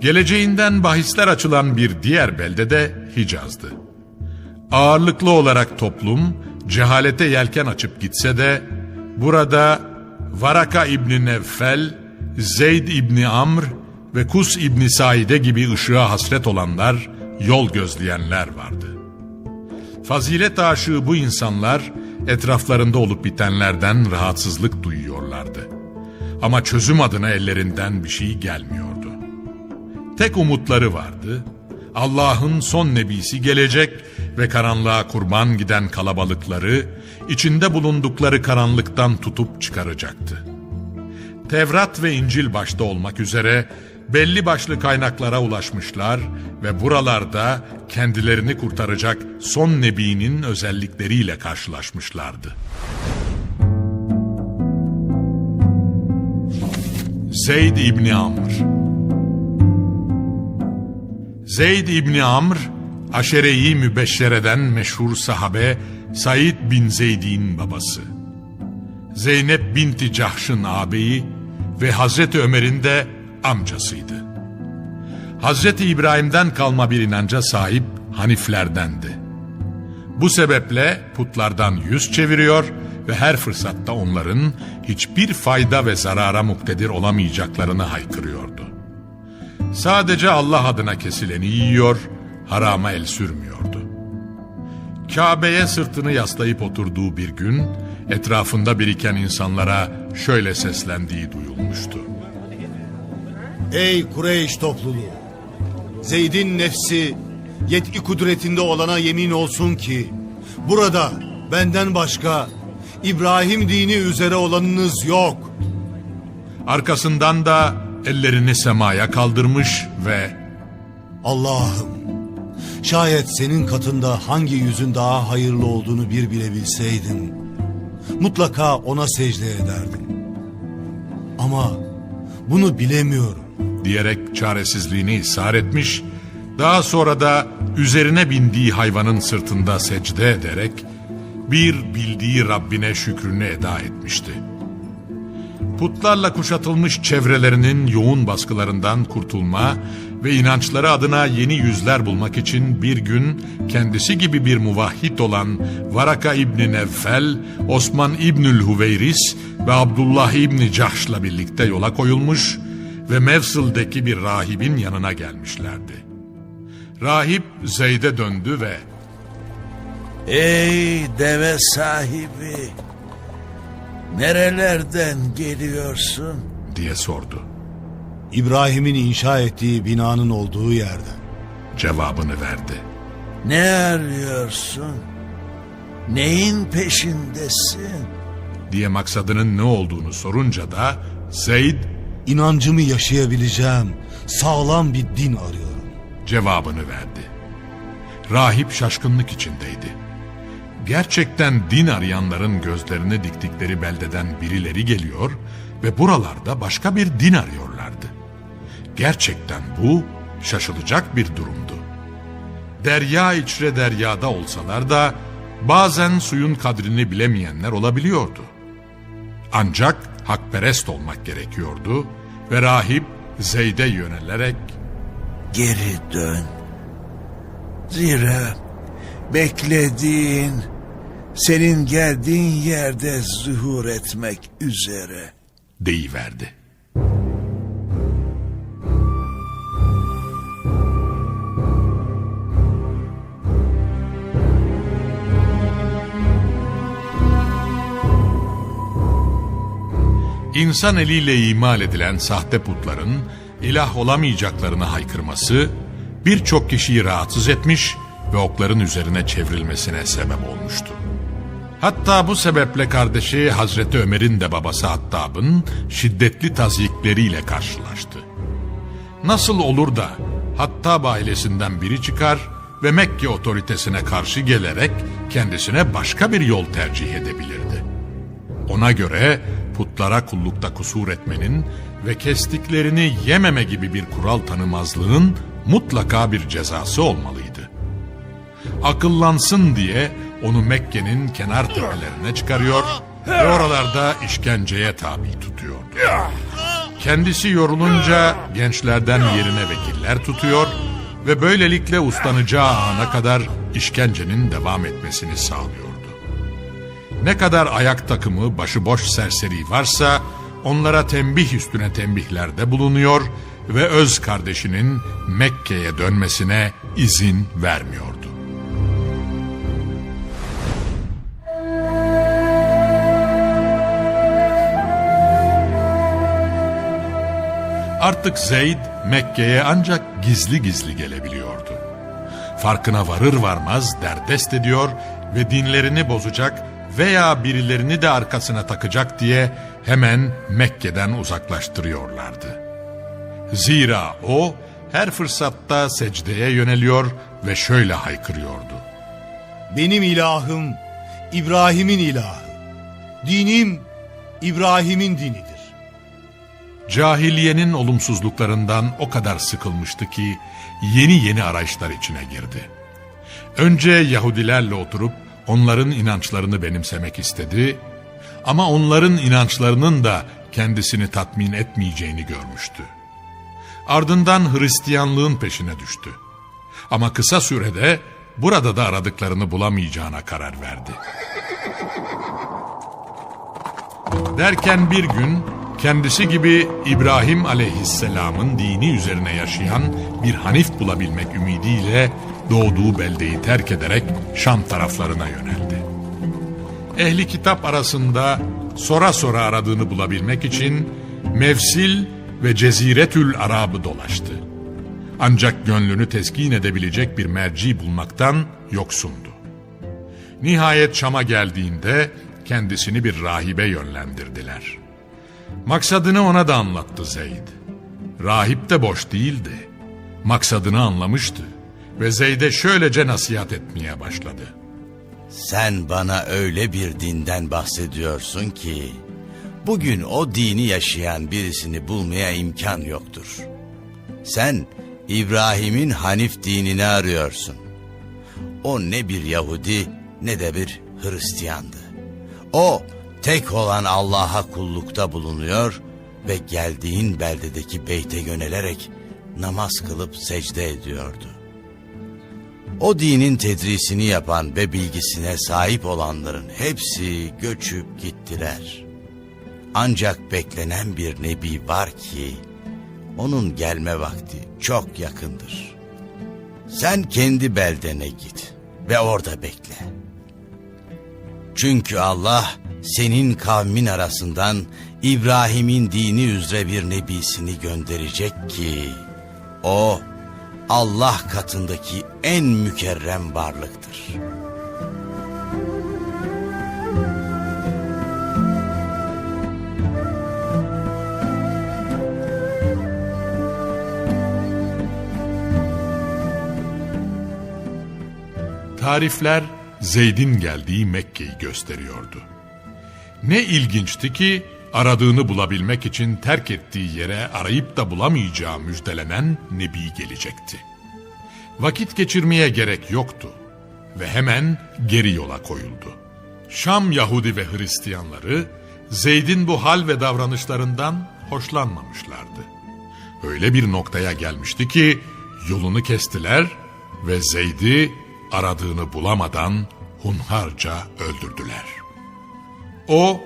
Geleceğinden bahisler açılan bir diğer belde de Hicaz'dı. Ağırlıklı olarak toplum cehalete yelken açıp gitse de burada Varaka İbni Nevfel, Zeyd İbni Amr ve Kus İbni Saide gibi ışığa hasret olanlar, yol gözleyenler vardı. Fazilet aşığı bu insanlar etraflarında olup bitenlerden rahatsızlık duyuyorlardı. Ama çözüm adına ellerinden bir şey gelmiyordu. Tek umutları vardı. Allah'ın son nebisi gelecek ve karanlığa kurban giden kalabalıkları içinde bulundukları karanlıktan tutup çıkaracaktı. Tevrat ve İncil başta olmak üzere belli başlı kaynaklara ulaşmışlar ve buralarda kendilerini kurtaracak son nebinin özellikleriyle karşılaşmışlardı. Zeyd İbni Amr Zeyd İbni Amr, Aşere-i Mübeşşere'den meşhur sahabe Said bin Zeyd'in babası. Zeynep binti Cahş'ın ağabeyi ve Hazreti Ömer'in de amcasıydı. Hazreti İbrahim'den kalma bir inanca sahip Haniflerdendi. Bu sebeple putlardan yüz çeviriyor ve her fırsatta onların hiçbir fayda ve zarara muktedir olamayacaklarını haykırıyordu. Sadece Allah adına kesileni yiyor, harama el sürmüyordu. Kabe'ye sırtını yaslayıp oturduğu bir gün, etrafında biriken insanlara şöyle seslendiği duyulmuştu. Ey Kureyş topluluğu! Zeyd'in nefsi yetki kudretinde olana yemin olsun ki burada benden başka İbrahim dini üzere olanınız yok. Arkasından da ellerini semaya kaldırmış ve Allah'ım şayet senin katında hangi yüzün daha hayırlı olduğunu bir bilebilseydim mutlaka ona secde ederdim. Ama bunu bilemiyorum. diyerek çaresizliğini ishar etmiş, daha sonra da üzerine bindiği hayvanın sırtında secde ederek bir bildiği Rabbine şükrünü eda etmişti. Putlarla kuşatılmış çevrelerinin yoğun baskılarından kurtulma ve inançları adına yeni yüzler bulmak için bir gün kendisi gibi bir muvahhid olan Varaka İbni Nevfel, Osman İbnül Hüveyris ve Abdullah İbni Cahş'la birlikte yola koyulmuş ve Mevsıl'deki bir rahibin yanına gelmişlerdi. Rahip Zeyd'e döndü ve Ey deve sahibi! Nerelerden geliyorsun? diye sordu. İbrahim'in inşa ettiği binanın olduğu yerden. Cevabını verdi. Ne arıyorsun? Neyin peşindesin? Diye maksadının ne olduğunu sorunca da Zeyd İnancımı yaşayabileceğim sağlam bir din arıyorum. cevabını verdi. Rahip şaşkınlık içindeydi. Gerçekten din arayanların gözlerini diktikleri beldeden birileri geliyor ve buralarda başka bir din arıyorlardı. Gerçekten bu şaşılacak bir durumdu. Derya içre deryada olsalar da bazen suyun kadrini bilemeyenler olabiliyordu. Ancak hakperest olmak gerekiyordu ve rahip Zeyd'e yönelerek Geri dön. Zira beklediğin senin geldiğin yerde zuhur etmek üzere. deyiverdi. İnsan eliyle imal edilen sahte putların ilah olamayacaklarını haykırması birçok kişiyi rahatsız etmiş ve okların üzerine çevrilmesine sebep olmuştu. Hatta bu sebeple kardeşi Hazreti Ömer'in de babası Hattab'ın şiddetli tazikleriyle karşılaştı. Nasıl olur da Hattab ailesinden biri çıkar ve Mekke otoritesine karşı gelerek kendisine başka bir yol tercih edebilirdi. Ona göre putlara kullukta kusur etmenin ve kestiklerini yememe gibi bir kural tanımazlığın mutlaka bir cezası olmalıydı akıllansın diye onu Mekke'nin kenar tepelerine çıkarıyor ve oralarda işkenceye tabi tutuyordu. Kendisi yorulunca gençlerden yerine vekiller tutuyor ve böylelikle uslanacağı ana kadar işkencenin devam etmesini sağlıyordu. Ne kadar ayak takımı başıboş serseri varsa onlara tembih üstüne tembihlerde bulunuyor ve öz kardeşinin Mekke'ye dönmesine izin vermiyordu. Artık Zeyd Mekke'ye ancak gizli gizli gelebiliyordu. Farkına varır varmaz derdest ediyor ve dinlerini bozacak veya birilerini de arkasına takacak diye hemen Mekke'den uzaklaştırıyorlardı. Zira o her fırsatta secdeye yöneliyor ve şöyle haykırıyordu. Benim ilahım İbrahim'in ilahı. Dinim İbrahim'in dinidir. Cahiliyenin olumsuzluklarından o kadar sıkılmıştı ki yeni yeni arayışlar içine girdi. Önce Yahudilerle oturup onların inançlarını benimsemek istedi ama onların inançlarının da kendisini tatmin etmeyeceğini görmüştü. Ardından Hristiyanlığın peşine düştü. Ama kısa sürede burada da aradıklarını bulamayacağına karar verdi. Derken bir gün kendisi gibi İbrahim aleyhisselamın dini üzerine yaşayan bir Hanif bulabilmek ümidiyle doğduğu beldeyi terk ederek Şam taraflarına yöneldi. Ehli kitap arasında sora sora aradığını bulabilmek için Mevsil ve Ceziretül Arab'ı dolaştı. Ancak gönlünü teskin edebilecek bir merci bulmaktan yoksundu. Nihayet Şam'a geldiğinde kendisini bir rahibe yönlendirdiler. Maksadını ona da anlattı Zeyd. Rahip de boş değildi. Maksadını anlamıştı ve Zeyd'e şöylece nasihat etmeye başladı. Sen bana öyle bir dinden bahsediyorsun ki bugün o dini yaşayan birisini bulmaya imkan yoktur. Sen İbrahim'in Hanif dinini arıyorsun. O ne bir Yahudi ne de bir Hristiyandı. O tek olan Allah'a kullukta bulunuyor ve geldiğin beldedeki beyte yönelerek namaz kılıp secde ediyordu. O dinin tedrisini yapan ve bilgisine sahip olanların hepsi göçüp gittiler. Ancak beklenen bir nebi var ki onun gelme vakti çok yakındır. Sen kendi beldene git ve orada bekle. Çünkü Allah senin kavmin arasından İbrahim'in dini üzere bir nebisini gönderecek ki o Allah katındaki en mükerrem varlıktır. Tarifler Zeyd'in geldiği Mekke'yi gösteriyordu. Ne ilginçti ki aradığını bulabilmek için terk ettiği yere arayıp da bulamayacağı müjdelenen Nebi gelecekti. Vakit geçirmeye gerek yoktu ve hemen geri yola koyuldu. Şam Yahudi ve Hristiyanları Zeyd'in bu hal ve davranışlarından hoşlanmamışlardı. Öyle bir noktaya gelmişti ki yolunu kestiler ve Zeyd'i aradığını bulamadan hunharca öldürdüler. O,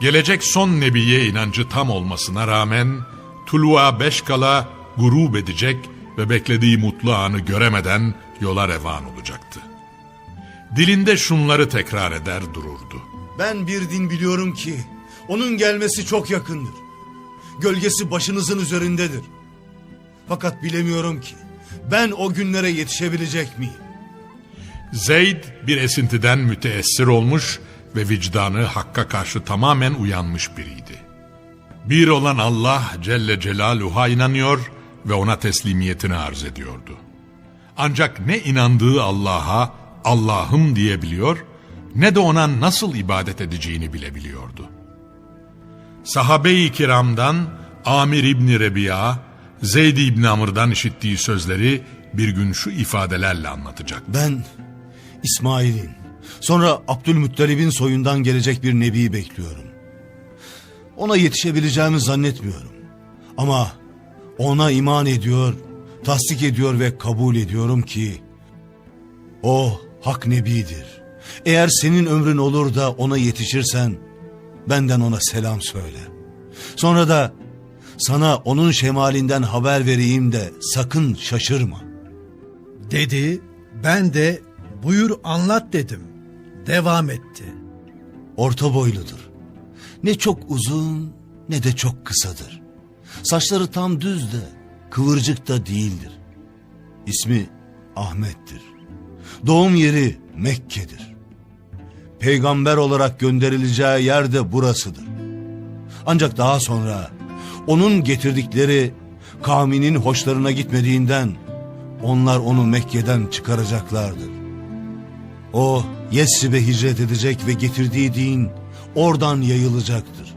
gelecek son nebiye inancı tam olmasına rağmen tuluğa beş kala gurub edecek ve beklediği mutlu anı göremeden yola revan olacaktı. Dilinde şunları tekrar eder dururdu. Ben bir din biliyorum ki onun gelmesi çok yakındır. Gölgesi başınızın üzerindedir. Fakat bilemiyorum ki ben o günlere yetişebilecek miyim? Zeyd bir esintiden müteessir olmuş ve vicdanı Hakk'a karşı tamamen uyanmış biriydi. Bir olan Allah Celle Celaluhu'ya inanıyor ve ona teslimiyetini arz ediyordu. Ancak ne inandığı Allah'a Allah'ım diyebiliyor ne de ona nasıl ibadet edeceğini bilebiliyordu. Sahabe-i kiramdan Amir İbni Rebiya, Zeyd İbni Amr'dan işittiği sözleri bir gün şu ifadelerle anlatacak. Ben İsmail'in sonra Abdülmuttalib'in soyundan gelecek bir nebi bekliyorum. Ona yetişebileceğimi zannetmiyorum. Ama ona iman ediyor, tasdik ediyor ve kabul ediyorum ki o hak nebidir. Eğer senin ömrün olur da ona yetişirsen benden ona selam söyle. Sonra da sana onun şemalinden haber vereyim de sakın şaşırma. Dedi, ben de buyur anlat dedim. Devam etti. Orta boyludur. Ne çok uzun ne de çok kısadır. Saçları tam düz de kıvırcık da değildir. İsmi Ahmet'tir. Doğum yeri Mekke'dir. Peygamber olarak gönderileceği yer de burasıdır. Ancak daha sonra onun getirdikleri kavminin hoşlarına gitmediğinden onlar onu Mekke'den çıkaracaklardır. O Yesrib'e hicret edecek ve getirdiği din oradan yayılacaktır.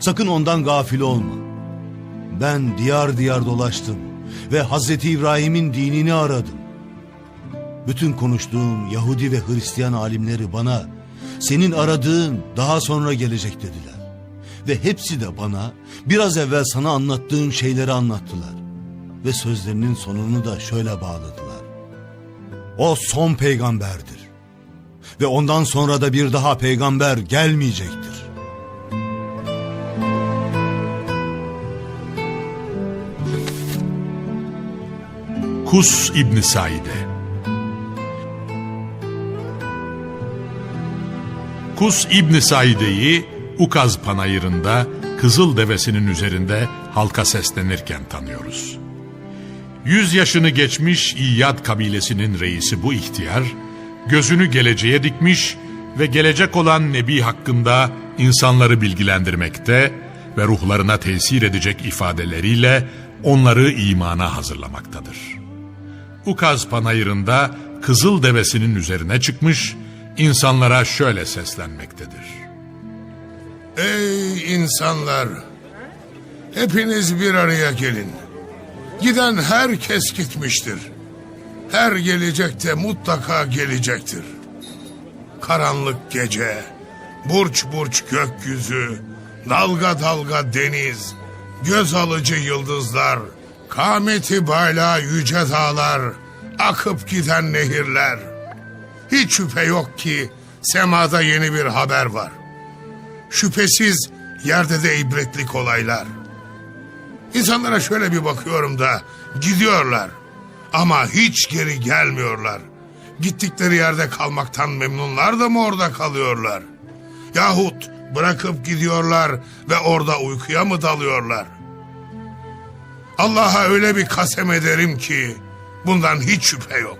Sakın ondan gafil olma. Ben diyar diyar dolaştım ve Hazreti İbrahim'in dinini aradım. Bütün konuştuğum Yahudi ve Hristiyan alimleri bana senin aradığın daha sonra gelecek dediler. Ve hepsi de bana biraz evvel sana anlattığım şeyleri anlattılar. Ve sözlerinin sonunu da şöyle bağladılar. O son peygamberdir. Ve ondan sonra da bir daha peygamber gelmeyecektir. Kus İbni Said'e Kus İbni Saide'yi Ukaz Panayırı'nda Kızıl Devesi'nin üzerinde halka seslenirken tanıyoruz. Yüz yaşını geçmiş İyyad kabilesinin reisi bu ihtiyar, gözünü geleceğe dikmiş ve gelecek olan Nebi hakkında insanları bilgilendirmekte ve ruhlarına tesir edecek ifadeleriyle onları imana hazırlamaktadır. Ukaz panayırında kızıl devesinin üzerine çıkmış, insanlara şöyle seslenmektedir. Ey insanlar! Hepiniz bir araya gelin. Giden herkes gitmiştir. Her gelecek de mutlaka gelecektir. Karanlık gece, burç burç gökyüzü, dalga dalga deniz, göz alıcı yıldızlar, kameti bala yüce dağlar, akıp giden nehirler. Hiç şüphe yok ki semada yeni bir haber var. Şüphesiz yerde de ibretlik olaylar. İnsanlara şöyle bir bakıyorum da gidiyorlar ama hiç geri gelmiyorlar. Gittikleri yerde kalmaktan memnunlar da mı orada kalıyorlar? Yahut bırakıp gidiyorlar ve orada uykuya mı dalıyorlar? Allah'a öyle bir kasem ederim ki bundan hiç şüphe yok.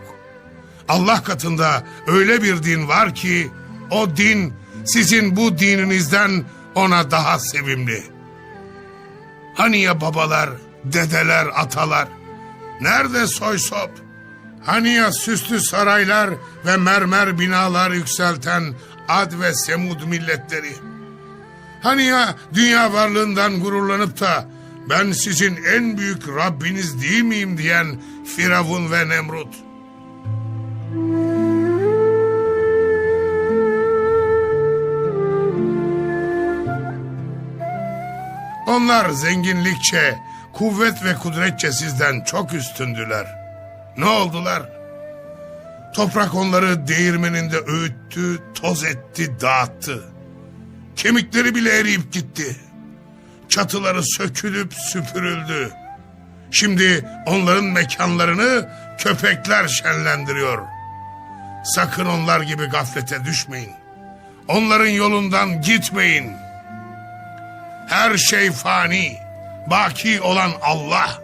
Allah katında öyle bir din var ki o din sizin bu dininizden ona daha sevimli. Hani ya babalar, dedeler, atalar? Nerede soy sop? Hani ya süslü saraylar ve mermer binalar yükselten Ad ve Semud milletleri? Hani ya dünya varlığından gururlanıp da ben sizin en büyük Rabbiniz değil miyim diyen Firavun ve Nemrut? Onlar zenginlikçe, kuvvet ve kudretçe sizden çok üstündüler. Ne oldular? Toprak onları değirmeninde öğüttü, toz etti, dağıttı. Kemikleri bile eriyip gitti. Çatıları sökülüp süpürüldü. Şimdi onların mekanlarını köpekler şenlendiriyor. Sakın onlar gibi gaflete düşmeyin. Onların yolundan gitmeyin. Her şey fani, baki olan Allah.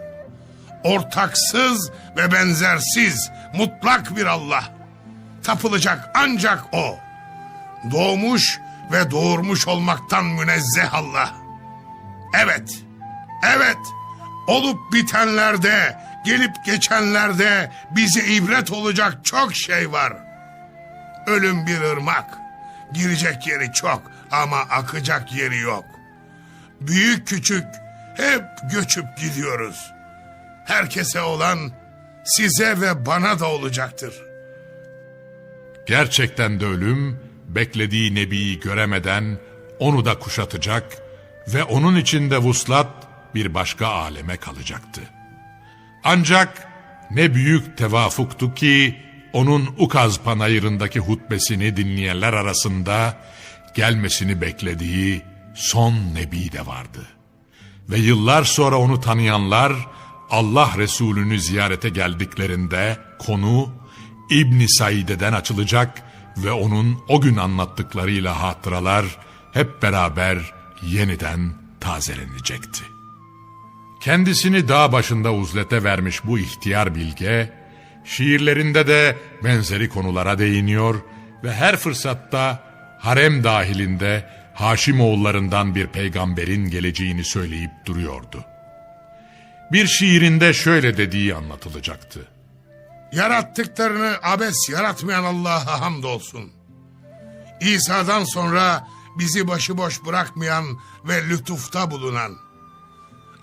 Ortaksız ve benzersiz, mutlak bir Allah. Tapılacak ancak O. Doğmuş ve doğurmuş olmaktan münezzeh Allah. Evet, evet, olup bitenlerde, gelip geçenlerde bize ibret olacak çok şey var. Ölüm bir ırmak, girecek yeri çok ama akacak yeri yok. Büyük küçük hep göçüp gidiyoruz. Herkese olan size ve bana da olacaktır. Gerçekten de ölüm beklediği nebiyi göremeden onu da kuşatacak ve onun içinde vuslat bir başka aleme kalacaktı. Ancak ne büyük tevafuktu ki onun Ukaz panayırındaki hutbesini dinleyenler arasında gelmesini beklediği son nebi de vardı. Ve yıllar sonra onu tanıyanlar Allah Resulü'nü ziyarete geldiklerinde konu İbn Said'den açılacak ve onun o gün anlattıklarıyla hatıralar hep beraber yeniden tazelenecekti. Kendisini dağ başında uzlete vermiş bu ihtiyar bilge, şiirlerinde de benzeri konulara değiniyor ve her fırsatta harem dahilinde Haşimoğullarından bir peygamberin geleceğini söyleyip duruyordu. Bir şiirinde şöyle dediği anlatılacaktı. Yarattıklarını abes yaratmayan Allah'a hamdolsun. İsa'dan sonra bizi başıboş bırakmayan ve lütufta bulunan.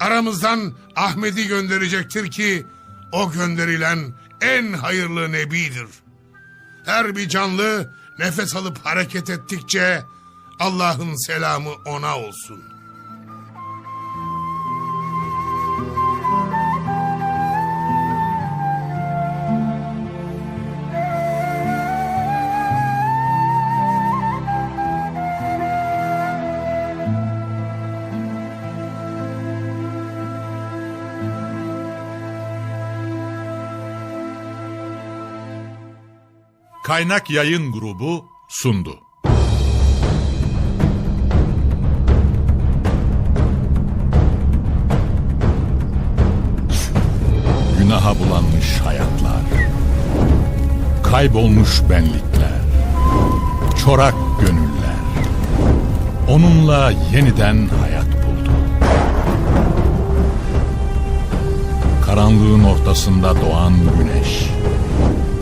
Aramızdan Ahmet'i gönderecektir ki o gönderilen en hayırlı nebidir. Her bir canlı nefes alıp hareket ettikçe Allah'ın selamı ona olsun. Kaynak Yayın Grubu sundu. Günaha bulanmış hayatlar. Kaybolmuş benlikler. Çorak gönüller. Onunla yeniden hayat buldu. Karanlığın ortasında doğan güneş.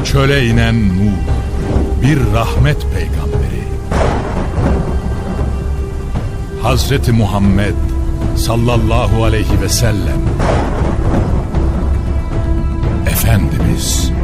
Çöle inen nur. Bir rahmet peygamberi. Hazreti Muhammed sallallahu aleyhi ve sellem voice.